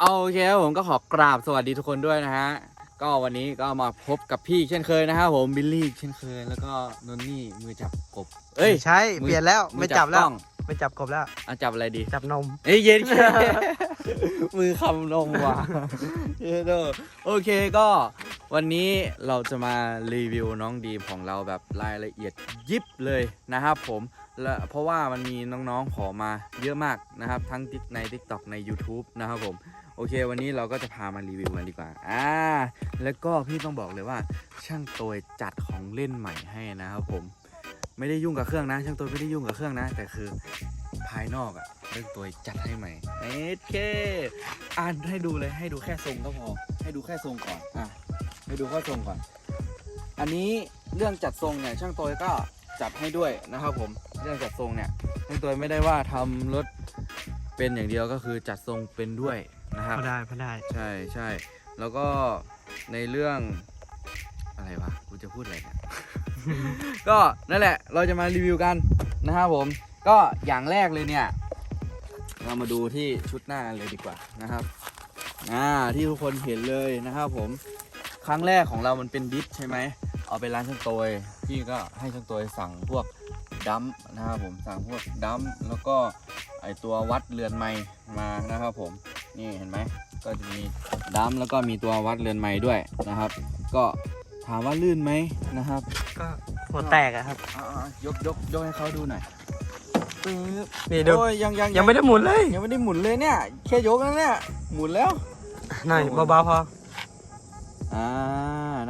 เอาโอเคครับผมก็ขอกราบสวัสดีทุกคนด้วยนะฮะ ก็วันนี้ก็มาพบกับพี่เช่นเคยนะครับผมบิลลี่เช่นเคยแล้วก็นนนี่มือจับกบ เอ้ยไม่ใช่ มือ เปลี่ยนแล้วมืไม่อจับแล้วกล้องไม่จับกบแล้ว อะจับอะไรดี จับนม เอ้ยเย็นแค่มือคำนมว่ะเยโดโอเคก็วันนี้เราจะมารีวิวน้องดีมของเราแบบรายละเอียดยิบเลยนะครับผมและเพราะว่ามันมีน้องๆขอมาเยอะมากนะครับ ทั้งใน TikTok ใน YouTube นะครับผม โอเค วันนี้เราก็จะพามารีวิวกันดีกว่าอ่าแล้วก็พี่ต้องบอกเลยว่า ช่างตัวจัดของเล่นใหม่ให้นะครับผมไม่ได้ยุ่งกับเครื่องนะ ช่างตัวไม่ได้ยุ่งกับเครื่องนะ แต่คือภายนอกอะเรื่องตัวจัดให้ใหม่เอเคอ่านให้ดูเลยให้ดูแค่ทรงก็พอ ให้ดูแค่ทรงก่อนอะให้ดูแค่ทรงก่อน อันนี้เรื่องจัดทรงเนี่ยช่างตัวก็จัดให้ด้วยนะครับผมเรื่องจัดทรงเนี่ยช่างตัวไม่ได้ว่าทำรถเป็นอย่างเดียวก็คือจัดทรงเป็นด้วย นะครับ พอได้พอได้ ใช่ใช่แล้วก็ในเรื่องอะไรวะกูจะพูดอะไรเนี่ย ก็นั่นแหละเราจะมารีวิวกันนะครับผม ก็อย่างแรกเลยเนี่ย เรามาดูที่ชุดหน้าเลยดีกว่านะครับอ่าที่ทุกคนเห็นเลยนะครับผมครั้งแรกของเรามันเป็นดิฟใช่ไหมเอาไปร้านช่างโตยพี่ก็ให้ช่างโตยสั่งพวกดัมป์นะครับผมสั่งพวกดัมป์แล้วก็ไอตัววัดเรือนไม้มานะครับผม นี่เห็นไหมก็จะมีดัมแล้วก็มีตัววัดเรือนไม้ด้วยนะครับ ก็ถามว่าลื่นไหมนะครับ ก็หัวแตกอะครับอ่าๆยกยกยกให้เขาดูหน่อยปึ๊บนี่ดูโอ้ยยังยังยังไม่ได้หมุนเลยยังไม่ได้หมุนเลยเนี่ยแค่ยกแล้วเนี่ยหมุนแล้ว หน่อยเบาๆพออ่า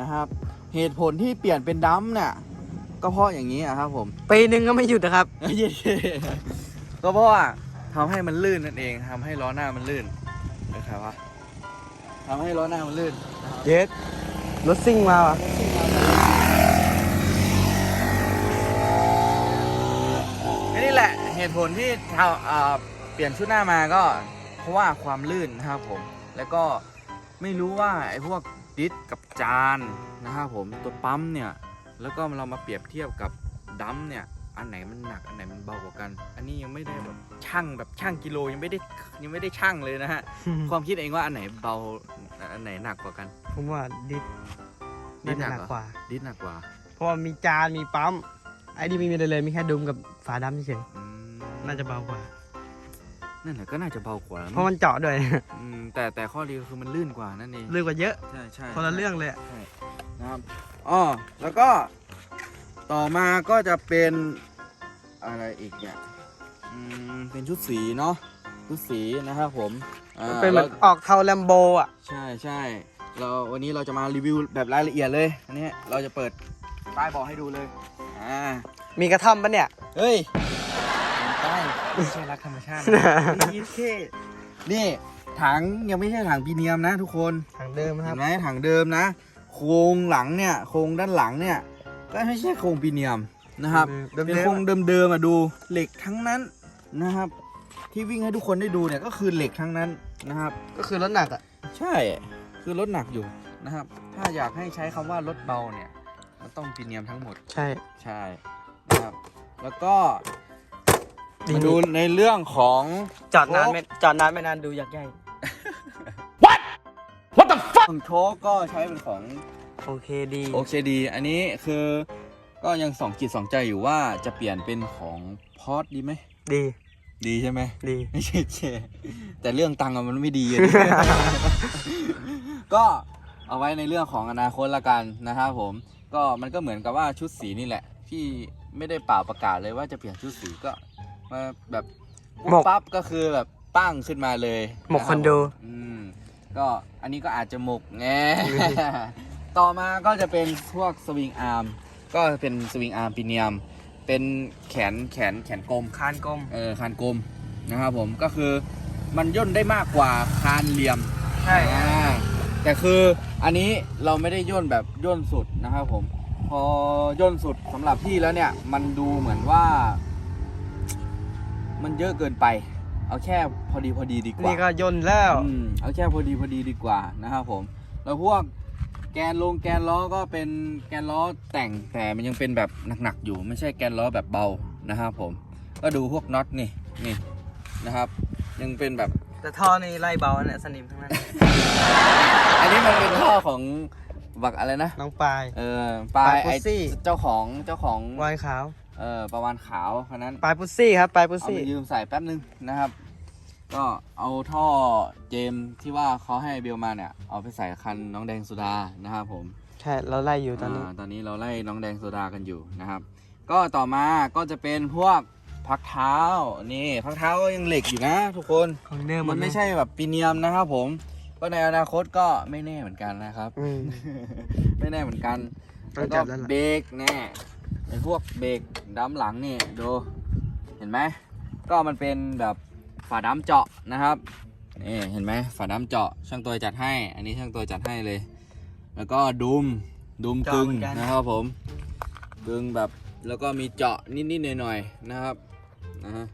นะครับ เหตุผลที่เปลี่ยนเป็นดัมเนี่ยก็เพราะอย่างนี้อะครับผม ปีหนึ่งก็ไม่หยุดนะครับเย้ๆก็เพราะว่าทำให้มันลื่นนั่นเองทำให้ล้อหน้ามันลื่น นะครับวะทำให้ล้อหน้ามันลื่นเย็ดรถซิ่งมาว่ะนี่แหละเหตุผลที่เราเอ่อเปลี่ยนชุดหน้ามาก็เพราะว่าความลื่นนะครับผม แล้วก็ไม่รู้ว่าไอ้พวกดิสกับจานนะครับผมตัวปั๊มเนี่ย แล้วก็เรามาเปรียบเทียบกับดัมเนี่ย อันไหนมันหนักอันไหนมันเบากว่ากัน อันนี้ยังไม่ได้แบบช่างแบบช่างกิโลยังไม่ได้ยังไม่ได้ช่างเลยนะฮะ ความคิดเองว่าอันไหนเบาอันไหนหนักกว่ากัน ผมว่าดิฟดิน่าฟหจะนักหนักเหรอกว่า ดิสหนักกว่า เพราะว่ามีจานมีปั๊มไอ้นี่ไม่มีอะไรเลยมีแค่ดุมกับฝาดำเฉยอืมๆน่าจะเบากว่านั่นแหละก็น่าจะเบากว่าเพราะมันเจาะด้วยอืมแต่แต่ข้อดีก็คือมันลื่นกว่านั่นเองเรื่องกว่าเยอะใช่ใช่คนละเรื่องเลยอะใช่นะครับอ๋อแล้วก็ต่อมาก็จะเป็น อะไรอีกเนี่ยอืมเป็นชุดสีเนาะชุดสีนะครับผมอ่าเป็นเหมือนราออกเทาแลมโบอะ ใช่ใช่เราวันนี้เราจะมารีวิวแบบรายละเอียดเลยอันนี้เราจะเปิดป้ายบอกให้ดูเลยอ่ามีกระท่อมปะเนี่ย เฮ้ยป้ายไม่ใช่รักธรรมชาตินี่เท่นี่ถังยังไม่ใช่ถังพรีเมียมนะทุกคน ทางเดิมคเห็รับ นไหมถังเดิมนะ โครงหลังเนี่ย โครงด้านหลังเนี่ย ก็ไม่ใช่โครงพรีเนียม นะครับเดิมเป็นๆโครงเดิมๆมาดูเหล็กทั้งนั้นนะครับ ที่วิ่งให้ทุกคนได้ดูเนี่ยก็คือเหล็กทั้งนั้นนะครับ ก็คือรถหนักอะ ใช่คือรถหนักอยู่นะครับ ถ้าอยากให้ใช้คำว่ารถเบาเนี่ยมันต้องพรีเนียมทั้งหมด ใช่ ใช่นะครับ แล้วก็ดีมาดูในเรื่องของ จอดนานไม่จอดนานไม่นานดูอยากใหญ่ของโชคก็ใช้เป็นของโอเคดี โอเคดี อันนี้คือ ก็ยังสองจิตสองใจอยู่ว่าจะเปลี่ยนเป็นของพอดดีไหม ดี ดีใช่ไหม ดี ไม่ใช่เชแต่เรื่องตังค์อะมันไม่ดีอะก็เอาไว้ในเรื่องของอนาคตละกันนะครับผม ก็มันก็เหมือนกับว่าชุดสีนี่แหละพี่ไม่ได้เป่าประกาศเลยว่าจะเปลี่ยนชุดสีก็มาแบบปุ๊บหมก ปั๊บก็คือแบบปั้งขึ้นมาเลยหมกะรับคอนโดผมอืมก็อันนี้ก็อาจจะหมกแง ต่อมาก็จะเป็นพวกสวิงอาร์ม ก็เป็นสวิงอาร์มปีเนียม เป็นแขนแขนแขนกลมคานกลม เออคานกลมนะครับผมก็คือมันย่นได้มากกว่าคานเหลี่ยมใช่อ่าแต่คืออันนี้เราไม่ได้ย่นแบบย่นสุดนะครับผม พอย่นสุดสำหรับพี่แล้วเนี่ย มันดูเหมือนว่า มันเยอะเกินไป เอาแค่พอดีพอดีดีกว่า นี่ก็ย่นแล้ว อืมเอาแค่พอดีพอดีดีกว่านะครับผม แล้วพวก แกนลงแกนล้อก็เป็นแกนล้อแต่งแต่มันยังเป็นแบบหนักๆอยู่ ไม่ใช่แกนล้อแบบเบานะครับผม ก็ดูพวกน็อตนี่นี่นะครับ ยังเป็นแบบแต่ท่อนี่ไล่เบาเนี่ยสนิมทั้งนั้น อันนี้มันเป็นท่อของบักอะไรนะน้องปลาย เออปลาปลายยไอ้พุซี่ เจ้าของเจ้าของวายขาว เออประวานขาวคนนั้นปลายพุซซี่ครับปลายพุซเอาซี่ มายืมใส่แป๊บนึงนะครับ ก็เอาท่อเจมส์ที่ว่าเขาให้เบลมาเนี่ย เอาไปใส่คันน้องแดงสุดานะครับผมใช่เราไล่อยู่ตอนนี้าตอนนี้เราไล่น้องแดงโซดากันอยู่นะครับ ก็ต่อมาก็จะเป็นพวกพักเท้านี่พักเท้าก็ยังเหล็กอยู่นะ ทุกคนของเดิมมันไม่ใช่แบบปีเนียมนะครับผม ก็ในอนาคตก็ไม่แน่เหมือนกันนะครับ อืม ไม่แน่เหมือนกันต้อแล้งวจัก็บแล้วล่ะ เบรกแน่ไอ้พวกเบรกดัมหลังนี่ดู เห็นไหมก็มันเป็นแบบ ฝาดัมเจาะนะครับนี่เห็นไหมฝาดัมเจาะช่างตัวจัดให้ อันนี้ช่างตัวจัดให้เลย แล้วก็ดุมดุมกึ่งนะครับผมกึ่งแบบแล้วก็มีเจาะนิดๆหน่อยๆนะครับนะฮะ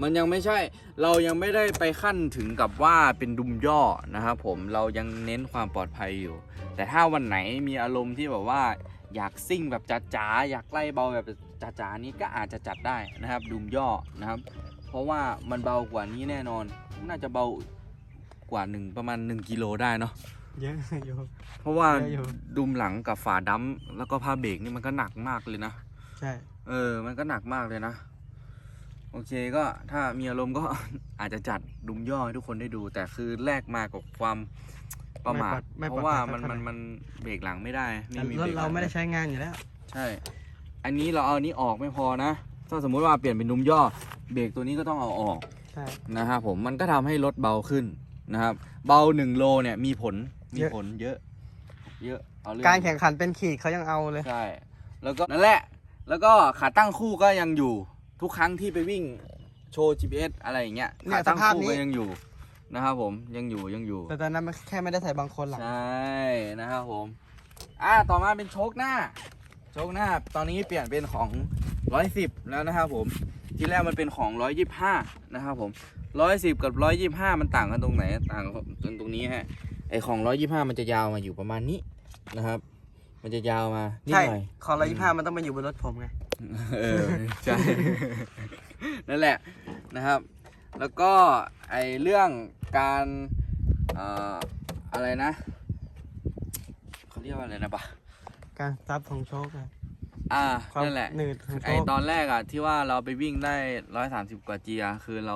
มันยังไม่ใช่เรายังไม่ได้ไปขั้นถึงกับว่าเป็นดุมย่อนะครับผมเรายังเน้นความปลอดภัยอยู่ แต่ถ้าวันไหนมีอารมณ์ที่แบบว่าอยากซิ่งแบบจ๋าๆอยากไล่เบาแบบจ๋าๆนี้ก็อาจจะจัดได้นะครับดุมย่อนะครับเพ ราะว่ามันเบากว่านี้แน่นอน น่าจะเบากว่าหนึ่งประมาณ1กิโลได้เนาะเยอะอยู่ เพราะว่าเยอะอยู่ ดุมหลังกับฝาดัมแล้วก็ผ้าเบรกนี่มันก็หนักมากเลยนะ ใช่ เออ มันก็หนักมากเลยนะ โอเคก็ถ้ามีอารมณ์ก็ อาจจะจัดดุมย่อให้ทุกคนได้ดู แต่คือแลกมากับความประมาท ไม่เพปลอดราะว่าภัยมันเท่าไหร่ มันมันเบรกหลังไม่ได้ ไม่มีรเบถรกหเราลังไม่ได้ใช้งานอยู่แล้ว ใช่ อันนี้เราเอาอันนี้ออกไม่พอนะ ถ้าสมมุติว่าเปลี่ยนเป็นดุมย่อเบรกตัวนี้ก็ต้องเอาออกใช่ นะครับผมมันก็ทำให้รถเบาขึ้นนะครับ เบาหนึ่งโลเนี่ยมีผลมีผลเยอะ เยอะเอาเรื่อง การแข่งขันเป็นขีดเขายังเอาเลย ใช่ แล้วก็นั่นแหละ แล้วก็ขาตั้งคู่ก็ยังอยู่ทุกครั้งที่ไปวิ่งโชว์ GPS อะไรอย่างเงี้ยเนี่ยขาตั้งสภาพคู่นี้ ก็ยังอยู่นะครับผมยังอยู่ยังอยู่ แต่ตอนนั้นมันแค่ไม่ได้ใส่บางคนหลังใช่นะครับผม อ่าต่อมาเป็นโชคหน้า โชคหน้าตอนนี้เปลี่ยนเป็นของ 110แล้วนะครับผมที่แรกมันเป็นของ125นะครับผม110กับ125มันต่างกันตรงไหนต่างกันตรงนี้ฮะไอของ125มันจะยาวมาอยู่ประมาณนี้นะครับ มันจะยาวมานิดใช่หน่อยของเรายี่ห้ามันต้องมาอยู่บนรถผมไงเออใช่ นั่นแหละนะครับ แล้วก็ไอเรื่องการเอ่ออะไรนะเขาเรียกว่าอะไรนะปะการซับของโชคอะ อ่าความนั่นแหละ หนืดของโชไอคตอนแรกอะที่ว่าเราไปวิ่งได้ร้อยสามสิบกว่าจีอะคือเรา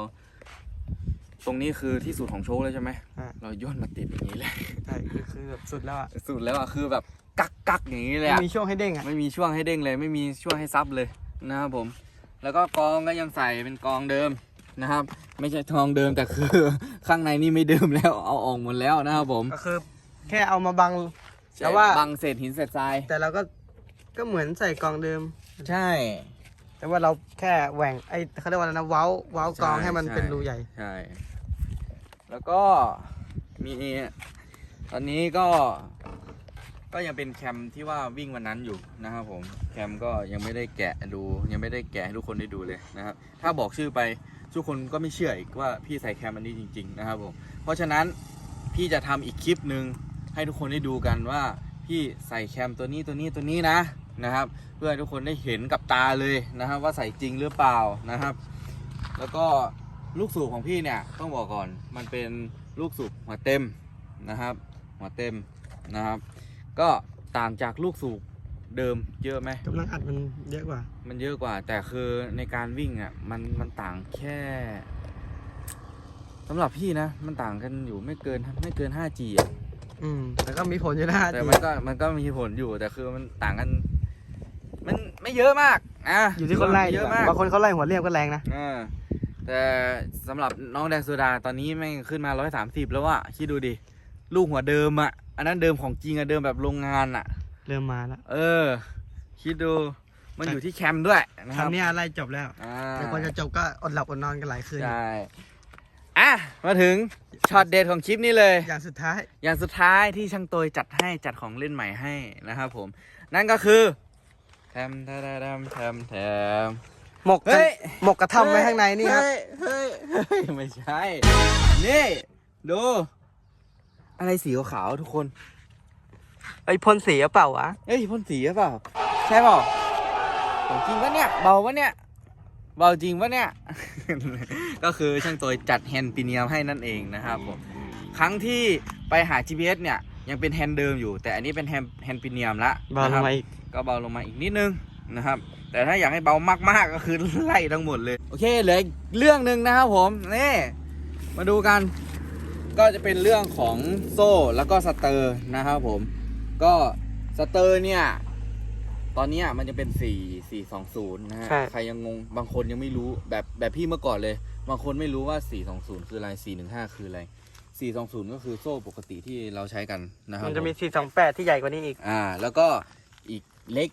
ตรงนี้คือที่สุดของโชว์เลยใช่ไหมอะเราย่นมาติดอย่างนี้เลย ใช่คือคือแบบสุดแล้วอะสุดแล้วอะคือแบบกักกักอย่างนี้เลยไม่อะมีช่วงให้เด้งอะไม่มีช่วงให้เด้งเลย ไม่มีช่วงให้ซับเลยนะครับผม แล้วก็กองก็ยังใส่เป็นกองเดิมนะครับ ไม่ใช่ทองเดิมแต่คือ ข้างในนี่ไม่เดิมแล้วเอาออกหมดแล้วนะครับผมก็คือ แค่เอามาบัง แต่ว่า บังเศษหินเศษทราย แต่เราก็ ก็เหมือนใส่กล่องเดิม ใช่ แต่ว่าเราแค่แหว่งไอ้เขาเรียกว่าอะไรนะเว้าเว้ากองใช่ให้มันใช่เป็นรูใหญ่ ใช่ แล้วก็มีตอนนี้ก็ ก็ยังเป็นแคมที่ว่าวิ่งวันนั้นอยู่นะครับผม แคมก็ยังไม่ได้แกะดู ยังไม่ได้แกะให้ทุกคนได้ดูเลยนะครับ ถ้าบอกชื่อไปทุกคนก็ไม่เชื่ออีกว่าพี่ใส่แคมอันนี้จริง ๆ นะครับผม เพราะฉะนั้นพี่จะทำอีกคลิปหนึ่งให้ทุกคนได้ดูกันว่าพี่ใส่แคมตัวนี้ตัวนี้ตัวนี้นะ นะครับ เพื่อให้ทุกคนได้เห็นกับตาเลยนะครับว่าใส่จริงหรือเปล่านะครับ แล้วก็ลูกสูบของพี่เนี่ยต้องบอกก่อนมันเป็นลูกสูบหัวเต็มนะครับ หัวเต็มนะครับ ก็ต่างจากลูกสูบเดิมเยอะไหมกำลังอัดมันเยอะกว่า มันเยอะกว่า แต่คือในการวิ่งอะมันมันต่างแค่สำหรับพี่นะ มันต่างกันอยู่ไม่เกินไม่เกิน 5G อะอืมแต่ก็มีผลอยู่นะแต่มันก็มันก็มีผลอยู่แต่คือมันต่างกันมัน ไม่เยอะมากอะอยู่ที่คนไล่เยอะมากบางคนเขาไล่หัวเรียบก็แรงนะอ่าแต่สำหรับน้องแดงโซดาตอนนี้แม่งขึ้นมา130แล้วอะคิดดูดิ ลูกหัวเดิมอะอันนั้นเดิมของจริงอะเดิมแบบโรงงานอะเริ่มมาแล้วเออ คิดดูมันอยู่ที่แคมป์ด้วยนะคครัรั้บงเนี้ยไล่จบแล้ว อ่าแต่คนจะจบก็อดหลับอดนอนกันหลายคืน ใช่อะมาถึงช็อตเด็ดของคลิปนี้เลย อย่างสุดท้ายอย่างสุดท้ายที่ช่างโตยจัดให้จัดของเล่นใหม่ให้นะครับผม นั่นก็คือแท มแทมแทมแทมแทม หมกเฮ้ย หมกกระทำไว้ข้างในนี่ครับ เฮ้ยเฮ้ยเฮ้ยไม่ใช่ นี่ ดู อะไรสีขาวๆทุกคนไอ้พ่นสีหรือเปล่าวะ เฮ้ยพ่นสีหรือเปล่า ใช่เปล่าของจริงปะเนี่ย เบาปะเนี่ย เบาจริงปะเนี่ย ก็คือช่างตัวจัดแฮนด์ปีเนียมให้นั่นเองนะครับผม ครั้งที่ไปหา GPS เนี่ย ยังเป็นแฮนด์เดิมอยู่ แต่อันนี้เป็นแฮนด์แฮนด์ปีเนียมละเบาลนะคงรับมาอีก ก็เบาลงมาอีกนิดนึงนะครับ แต่ถ้าอยากให้เบามากๆก็คือไล่ทั้งหมดเลย โอเคเหลืออีกเรื่องหนึ่งนะครับผมนี่มาดูกัน ก็จะเป็นเรื่องของโซ่แล้วก็สเตอร์นะครับผม ก็สเตอร์เนี่ยตอนเนี้ยมันจะเป็น4 4 2 0นะฮะใช่ ใครยังงงบางคนยังไม่รู้แบบแบบพี่เมื่อก่อนเลย บางคนไม่รู้ว่า 420 คืออะไร 415 คืออะไร 420 ก็คือโซ่ปกติที่เราใช้กันนะครับมันจะมีผ428 ที่ใหญ่กว่านี้อีก อ่า แล้วก็อีก เล็ก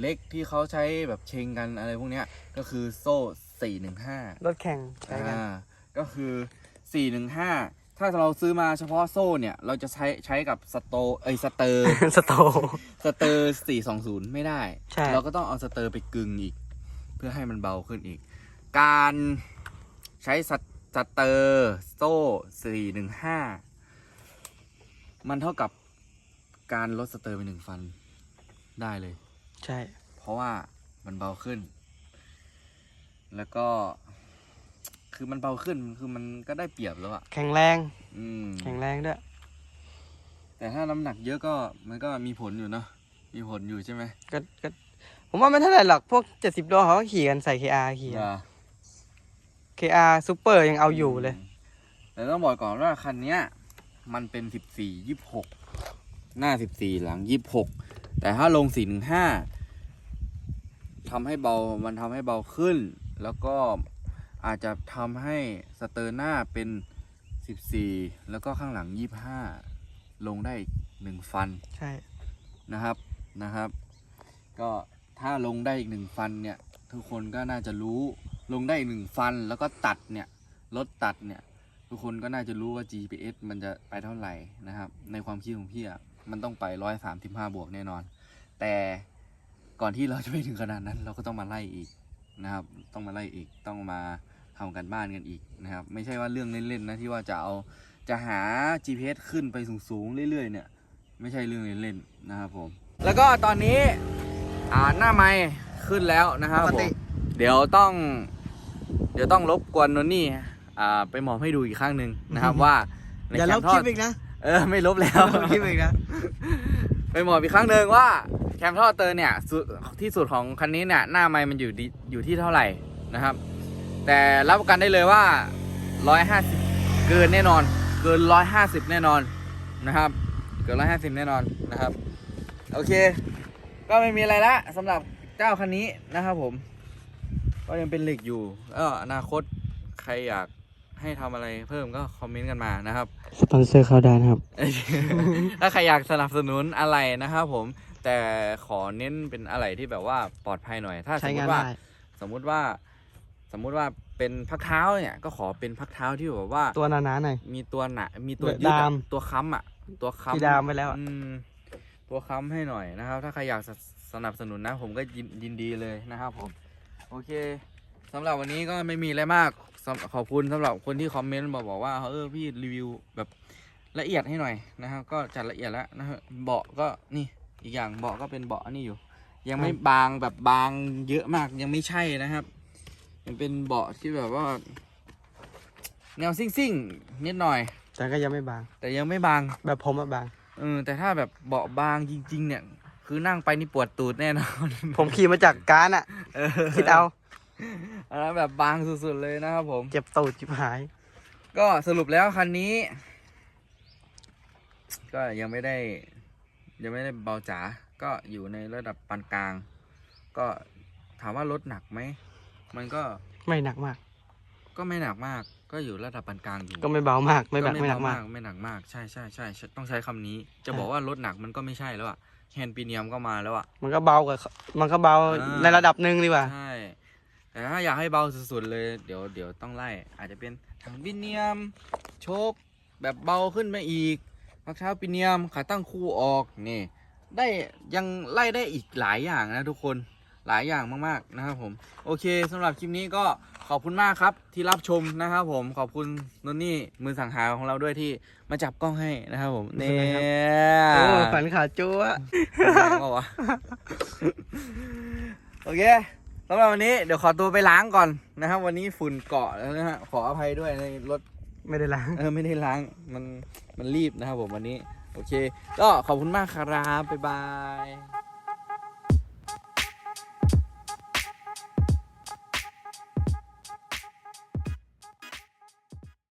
เล็กที่เขาใช้แบบเชงกันอะไรพวกเนี้ยก็คือโซ่415รถแข่งใช้กันอ่าก็คือ415ถ้าเราซื้อมาเฉพาะโซ่เนี่ย เราจะใช้ใช้กับสโตเอยสเตอร์ สโตร์สเตอร์420ไม่ได้ ใช่ เราก็ต้องเอาสเตอร์ไปกึงอีก เพื่อให้มันเบาขึ้นอีก การใช้สสเตอร์โซ่415มันเท่ากับการลดสเตอร์ไปหนึ่งฟัน ได้เลย ใช่ เพราะว่ามันเบาขึ้น แล้วก็ คือมันเบาขึ้นคือมันก็ได้เปรียบแล้วอะแข็งแรง อืม แข็งแรงด้วย แต่ถ้าน้ำหนักเยอะก็มันก็มีผลอยู่เนาะมีผลอยู่ใช่ไหมก็ก็ผมว่าไม่เท่าไหร่หรอกพวก70โลเขาก็ขี่กันใส่ KR ขี่กัน อ่า KR Super ยังเอาอยู่เลยมแต่ต้องบอกก่อนว่าคันเนี้ย มันเป็นสิบสี่ยี่หกหน้าสิบสี่หลังยี่หก แต่ถ้าลงสี่หนึ่งห้าทำให้เบามันทำให้เบาขึ้น แล้วก็อาจจะทำให้สเตอร์หน้าเป็นสิบสี่แล้วก็ข้างหลังยี่ห้าลงได้อีกหนึ่งฟันใช่นะครับนะครับ ก็ถ้าลงได้อีกหนึ่งฟันเนี่ย ทุกคนก็น่าจะรู้ลงได้อีกหนึ่งฟันแล้วก็ตัดเนี่ยรถตัดเนี่ย ทุกคนก็น่าจะรู้ว่า GPS มันจะไปเท่าไหร่นะครับ ในความคิดของพี่อะ มันต้องไปร้อยสามสิบห้าบวกแน่นอน แต่ก่อนที่เราจะไปถึงขนาดนั้น เราก็ต้องมาไล่อีกนะครับ ต้องมาไล่อีกต้องมาทำกันบ้านกันอีกนะครับ ไม่ใช่ว่าเรื่องเล่นๆนะที่ว่าจะเอาจะหา GPS ขึ้นไปสูงๆเรื่อยๆเนี่ย ไม่ใช่เรื่องเล่นๆนะครับผมแล้วก็ตอนนี้อ่าหน้าไม้ขึ้นแล้วนะครับปกผติมเดี๋ยวต้อง เดี๋ยวต้องรบกวนนนนี่อ่าไปหมอบให้ดูอีกครั้งหนึ่งนะครับว่าในอย่าแคลมบทอคลิดปอีกนะ เออไม่ลบแล้วลบคลิปอีกนะไปหมอบอีกครั้งหนึ่งว่าแคมทอดเตอร์เนี่ยสุดที่สุดของคันนี้เนี่ยหน้าไม้มันอยู่ดีอยู่ที่เท่าไหร่นะครับ แต่รับประกันได้เลยว่า 150 เกินแน่นอน เกิน 150 แน่นอนนะครับ เกิน 150 แน่นอนนะครับ โอเค ก็ไม่มีอะไรละสำหรับเจ้าคันนี้นะครับผม ก็ยังเป็นเหล็กอยู่ก็อนาคตใครอยาก ให้ทำอะไรเพิ่มก็คอมเมนต์กันมานะครับ สปอนเซอร์เข้าได้นะครับ ถ้าใครอยากสนับสนุนอะไรนะครับผมแต่ขอเน้นเป็นอะไรที่แบบว่าปลอดภัยหน่อย ถ้าสใช้มมงานติว่า ได้ สมมุติว่า สมมุติว่าเป็นพักเท้าเนี่ยก็ขอเป็นพักเท้าที่แบบว่า ตัวหนาๆหน่อย มีตัวหนามีตัวแบบยึดอะดามตัวค้ำอะ ตัวค้ำที่ดามไว้แล้วอะ อืมตัวค้ำให้หน่อยนะครับ ถ้าใครอยากสสนับสนุนนะ ผมก็ยินยินดีเลยนะครับผม โอเคสำหรับวันนี้ก็ไม่มีอะไรมากสำขอบคุณสำหรับคนที่คอมเมนต์มาบอกว่าเออพี่รีวิวแบบละเอียดให้หน่อยนะครับก็จัดละเอียดแล้วนะฮะเบาะก็นี่อีกอย่างเบาะก็เป็นเบาะอันนี้อยู่ ยังไม่บางแบบบางเยอะมากยังไม่ใช่นะครับ ยังเป็นเบาะที่แบบว่า แนวซิ่งๆนิดหน่อย แต่ก็ยังไม่บาง แต่ยังไม่บางแบบผมอะบางเออแต่ถ้าแบบเบาะบางจริง ๆ เนี่ย คือนั่งไปนี่ปวดตูดแน่นอน ผมขี่มาจากการอะเออคิดเอา อันนั้นแบบบางสุดๆเลยนะครับผม เจ็บตูดจิบหาย ก็สรุปแล้วคันนี้ ก็ยังไม่ได้ ยังไม่ได้เบาจ๋าก็อยู่ในระดับปานกลาง ก็ถามว่ารถหนักไหม มันก็ไม่หนักมาก ก็ไม่หนักมาก ก็อยู่ระดับปานกลางอยู่ก็ไม่เบามาก ไม่แบบก็ไม่หนักเบมาก ไม่หนักมากใช่ใช่ใช่ใช่ต้องใช้คำนี้ จะใช่บอกว่ารถหนักมันก็ไม่ใช่แล้วอะแฮนด์ปีเนียมก็มาแล้วอะมันก็เบากว่ามันก็เบาอ่าในระดับหนึ่งดีกว่าใช่ แต่ถ้าอยากให้เบาสุดๆเลยเดี๋ยวเดี๋ยวต้องไล่ อาจจะเป็นถังปีเนียม โชคแบบเบาขึ้นมาอีกพักเท้าปีเนียมขาตั้งคู่ออกนี่ได้ยังไล่ได้อีกหลายอย่างนะทุกคนหลายอย่างมากๆนะครับผม โอเคสำหรับคลิปนี้ก็ขอบคุณมากครับที่รับชมนะครับผมขอบคุณนนนี่มือสังหารของเราด้วยที่มาจับกล้องให้นะครับผมเนี่ไม่เป็นไรยโอ้ฝันขาจั๊วแรงปะวะโอเค สำหรับวันนี้เดี๋ยวขอตัวไปล้างก่อนนะครับ วันนี้ฝุ่นเกาะแล้วนะฮะขออภัยด้วยในรถไม่ได้ล้างเออไม่ได้ล้างมันมันรีบนะครับผมวันนี้ โอเค ก็ขอบคุณมากครับบ๊ายบาย